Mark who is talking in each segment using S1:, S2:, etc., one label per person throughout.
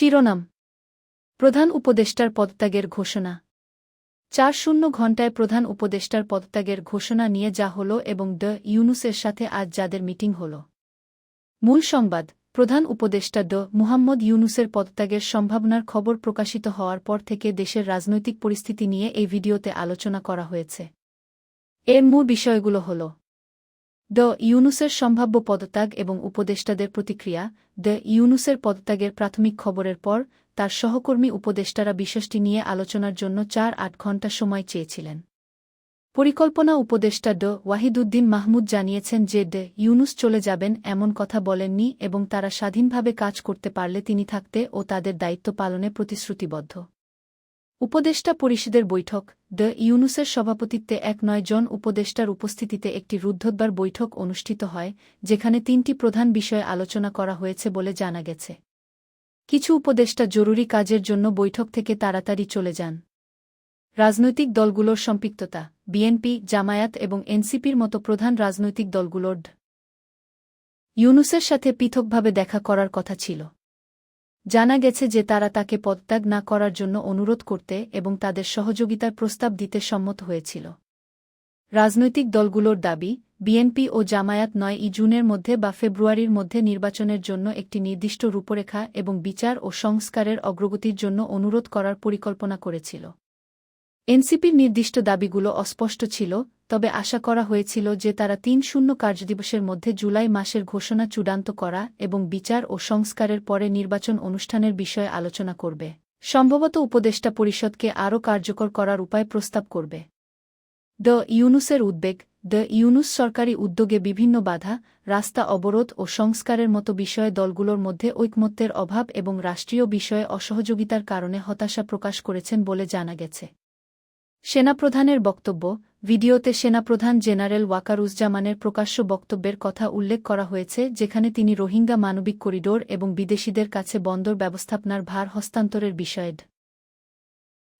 S1: শিরোনাম। প্রধান উপদেষ্টার পদত্যাগের ঘোষণা। চার শূন্য ঘণ্টায় প্রধান উপদেষ্টার পদত্যাগের ঘোষণা নিয়ে যা হল এবং দ্য ইউনুসের সাথে আজ যাদের মিটিং হল। মূল সংবাদ, প্রধান উপদেষ্টা ড মুহাম্মদ ইউনুসের পদত্যাগের সম্ভাবনার খবর প্রকাশিত হওয়ার পর থেকে দেশের রাজনৈতিক পরিস্থিতি নিয়ে এই ভিডিওতে আলোচনা করা হয়েছে। এর মূল বিষয়গুলো হল ড ইউনুসের সম্ভাব্য পদত্যাগ এবং উপদেষ্টাদের প্রতিক্রিয়া, দ্য ইউনুসের পদত্যাগের প্রাথমিক খবরের পর, তার সহকর্মী উপদেষ্টারা বিষয়টি নিয়ে আলোচনার জন্য চার আট ঘণ্টা সময় চেয়েছিলেন। পরিকল্পনা উপদেষ্টা ড ওয়াহিদুদ্দিন মাহমুদ জানিয়েছেন যে ড ইউনুস চলে যাবেন এমন কথা বলেননি এবং তারা স্বাধীনভাবে কাজ করতে পারলে তিনি থাকতে ও তাদের দায়িত্ব পালনে প্রতিশ্রুতিবদ্ধ। উপদেষ্টা পরিষদের বৈঠক, দ্য ইউনুসের সভাপতিত্বে এক নয় জন উপদেষ্টার উপস্থিতিতে একটি রুদ্ধদ্বার বৈঠক অনুষ্ঠিত হয়, যেখানে তিনটি প্রধান বিষয়ে আলোচনা করা হয়েছে বলে জানা গেছে। কিছু উপদেষ্টা জরুরি কাজের জন্য বৈঠক থেকে তাড়াতাড়ি চলে যান। রাজনৈতিক দলগুলোর সম্পৃক্ততা, বিএনপি, জামায়াত এবং এনসিপির মতো প্রধান রাজনৈতিক দলগুলোর ইউনুসের সাথে পৃথকভাবে দেখা করার কথা ছিল। জানা গেছে যে তারা তাকে পদত্যাগ না করার জন্য অনুরোধ করতে এবং তাদের সহযোগিতার প্রস্তাব দিতে সম্মত হয়েছিল। রাজনৈতিক দলগুলোর দাবি, বিএনপি ও জামায়াত নয় ই জুনের মধ্যে বা ফেব্রুয়ারির মধ্যে নির্বাচনের জন্য একটি নির্দিষ্ট রূপরেখা এবং বিচার ও সংস্কারের অগ্রগতির জন্য অনুরোধ করার পরিকল্পনা করেছিল। এনসিপির নির্দিষ্ট দাবিগুলো অস্পষ্ট ছিল, তবে আশা করা হয়েছিল যে তারা তিন শূন্য কার্যদিবসের মধ্যে জুলাই মাসের ঘোষণা চূড়ান্ত করা এবং বিচার ও সংস্কারের পরে নির্বাচন অনুষ্ঠানের বিষয়ে আলোচনা করবে। সম্ভবত উপদেষ্টা পরিষদকে আরও কার্যকর করার উপায় প্রস্তাব করবে। ড ইউনুসের উদ্বেগ ড ইউনুস সরকারি উদ্যোগে বিভিন্ন বাধা, রাস্তা অবরোধ ও সংস্কারের মতো বিষয়ে দলগুলোর মধ্যে ঐকমত্যের অভাব এবং রাষ্ট্রীয় বিষয়ে অসহযোগিতার কারণে হতাশা প্রকাশ করেছেন বলে জানা গেছে। সেনাপ্রধানের বক্তব্য, ভিডিওতে সেনাপ্রধান জেনারেল ওয়াকারুজ্জামানের প্রকাশ্য বক্তব্যের কথা উল্লেখ করা হয়েছে, যেখানে তিনি রোহিঙ্গা মানবিক করিডোর এবং বিদেশিদের কাছে বন্দর ব্যবস্থাপনার ভার হস্তান্তরের বিষয়ে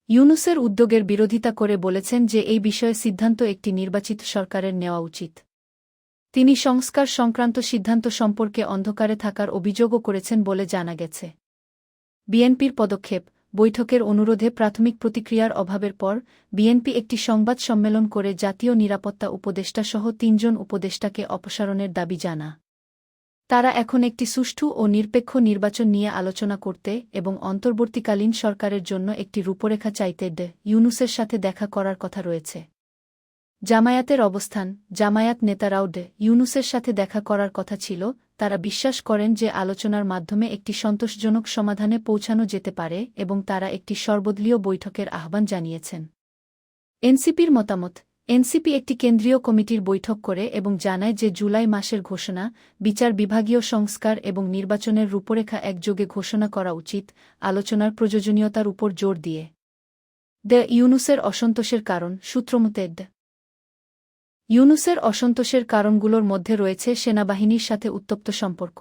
S1: ইউনুসের উদ্যোগের বিরোধিতা করে বলেছেন যে এই বিষয়ে সিদ্ধান্ত একটি নির্বাচিত সরকারের নেওয়া উচিত। তিনি সংস্কার সংক্রান্ত সিদ্ধান্ত সম্পর্কে অন্ধকারে থাকার অভিযোগও করেছেন বলে জানা গেছে। বিএনপির পদক্ষেপ বৈঠকের অনুরোধে প্রাথমিক প্রতিক্রিয়ার অভাবের পর বিএনপি একটি সংবাদ সম্মেলন করে জাতীয় নিরাপত্তা উপদেষ্টাসহ তিনজন উপদেষ্টাকে অপসারণের দাবি জানা। তারা এখন একটি সুষ্ঠু ও নিরপেক্ষ নির্বাচন নিয়ে আলোচনা করতে এবং অন্তর্বর্তীকালীন সরকারের জন্য একটি রূপরেখা চাইতে ইউনুসের সাথে দেখা করার কথা রয়েছে। জামায়াতের অবস্থান, জামায়াত নেতারাও ডে ইউনুসের সাথে দেখা করার কথা ছিল, তারা বিশ্বাস করেন যে আলোচনার মাধ্যমে একটি সন্তোষজনক সমাধানে পৌঁছানো যেতে পারে এবং তারা একটি সর্বদলীয় বৈঠকের আহ্বান জানিয়েছেন। এনসিপির মতামত, এনসিপি একটি কেন্দ্রীয় কমিটির বৈঠক করে এবং জানায় যে জুলাই মাসের ঘোষণা, বিচার বিভাগীয় সংস্কার এবং নির্বাচনের রূপরেখা একযোগে ঘোষণা করা উচিত, আলোচনার প্রয়োজনীয়তার উপর জোর দিয়ে। দ্য ইউনুসের অসন্তোষের কারণ সূত্রমতেদ ইউনুসের অসন্তোষের কারণগুলোর মধ্যে রয়েছে সেনাবাহিনীর সাথে উত্তপ্ত সম্পর্ক।